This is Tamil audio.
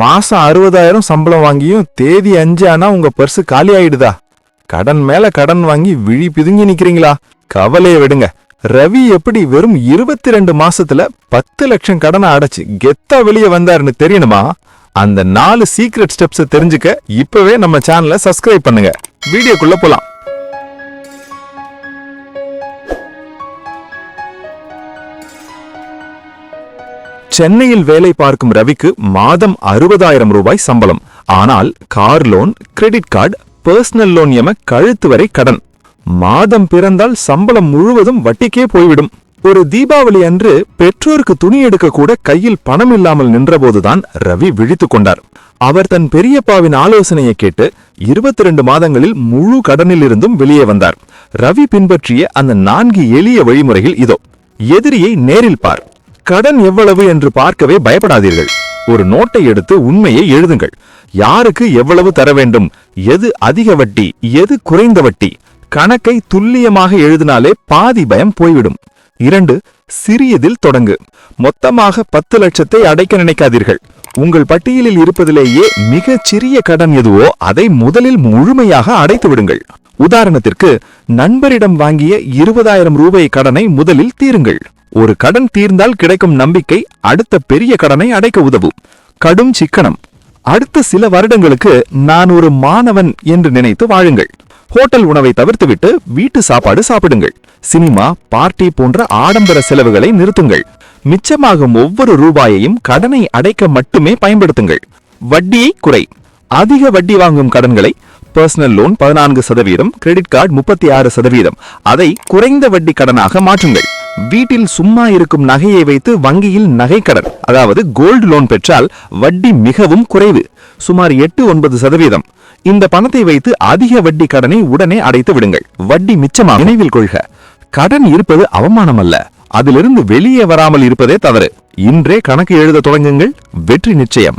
மாசம் அறுபதாயிரம் சம்பளம் வாங்கியும் தேதி அஞ்சு ஆனா உங்க பர்சு காலி ஆயிடுதா? கடன் மேல கடன் வாங்கி விழி பிதுங்கி நிக்கிறீங்களா? கவலையை விடுங்க. ரவி எப்படி வெறும் இருபத்தி ரெண்டு மாசத்துல பத்து லட்சம் கடனை அடைச்சு கெத்தா வெளியே வந்தாருன்னு தெரியணுமா? அந்த நாலு சீக்ரெட் ஸ்டெப்ஸை தெரிஞ்சுக்க இப்பவே நம்ம சேனலை சப்ஸ்கிரைப் பண்ணுங்க. வீடியோக்குள்ள போலாம். சென்னையில் வேலை பார்க்கும் ரவிக்கு மாதம் அறுபதாயிரம் ரூபாய் சம்பளம். ஆனால் car loan credit card personal loan எம கழுத்து வரை கடன். மாதம் பிறந்தால் சம்பளம் முழுவதும் வட்டிக்கே போய்விடும். ஒரு தீபாவளி அன்று பெற்றோருக்கு துணி எடுக்க கூட கையில் பணம் இல்லாமல் நின்றபோதுதான் ரவி விழித்துக் கொண்டார். அவர் தன் பெரியப்பாவின் ஆலோசனையை கேட்டு இருபத்தி ரெண்டு மாதங்களில் முழு கடனில் இருந்தும் வெளியே வந்தார். ரவி பின்பற்றிய அந்த நான்கு எளிய வழிமுறைகள் இதோ. எதிரியை நேரில் பார். கடன் எவ்வளவு என்று பார்க்கவே பயப்படாதீர்கள். ஒரு நோட்டை எடுத்து உண்மையை எழுதுங்கள். யாருக்கு எவ்வளவு தர வேண்டும்? எது அதிக வட்டி? எது குறைந்த வட்டி? கணக்கை துல்லியமாக எழுதினாலே பாதி பயம் போய்விடும். இரண்டு சிறியதில் தொடங்கு. மொத்தமாக பத்து லட்சத்தை அடைக்க நினைக்காதீர்கள். உங்கள் பட்டியலில் இருப்பதிலேயே மிகச் சிறிய கடன் எதுவோ அதை முதலில் முழுமையாக அடைத்து விடுங்கள். உதாரணத்திற்கு நண்பரிடம் வாங்கிய இருபதாயிரம் ரூபாய் கடனை முதலில் தீருங்கள். ஒரு கடன் தீர்ந்தால் கிடைக்கும் நம்பிக்கை அடுத்த பெரிய கடனை அடைக்க உதவும். கடும் சிக்கனம். அடுத்த சில வருடங்களுக்கு நான் ஒரு மாணவன் என்று நினைத்து வாழுங்கள். ஹோட்டல் உணவை தவிர்த்துவிட்டு வீட்டு சாப்பாடு சாப்பிடுங்கள். சினிமா பார்ட்டி போன்ற ஆடம்பர செலவுகளை நிறுத்துங்கள். மிச்சமாகும் ஒவ்வொரு ரூபாயையும் கடனை அடைக்க மட்டுமே பயன்படுத்துங்கள். வட்டியை குறை. அதிக வட்டி வாங்கும் கடன்களை பர்சனல் லோன் பதினான்கு சதவீதம் கிரெடிட் கார்டு முப்பத்தி ஆறு சதவீதம். அதை குறைந்த வட்டி கடனாக மாற்றுங்கள். வீட்டில் சும்மா இருக்கும் நகையை வைத்து வங்கியில் நகைக்கடன் அதாவது கோல்டு லோன் பெற்றால் வட்டி மிகவும் குறைவு சுமார் எட்டு ஒன்பது சதவீதம். இந்த பணத்தை வைத்து அதிக வட்டி கடனை உடனே அடைத்து விடுங்கள். வட்டி மிச்சமாக நினைவில் கொள்க. கடன் இருப்பது அவமானம் அல்ல அதிலிருந்து வெளியே வராமல் இருப்பதே தவறு. இன்றே கணக்கு எழுத தொடங்குங்கள். வெற்றி நிச்சயம்.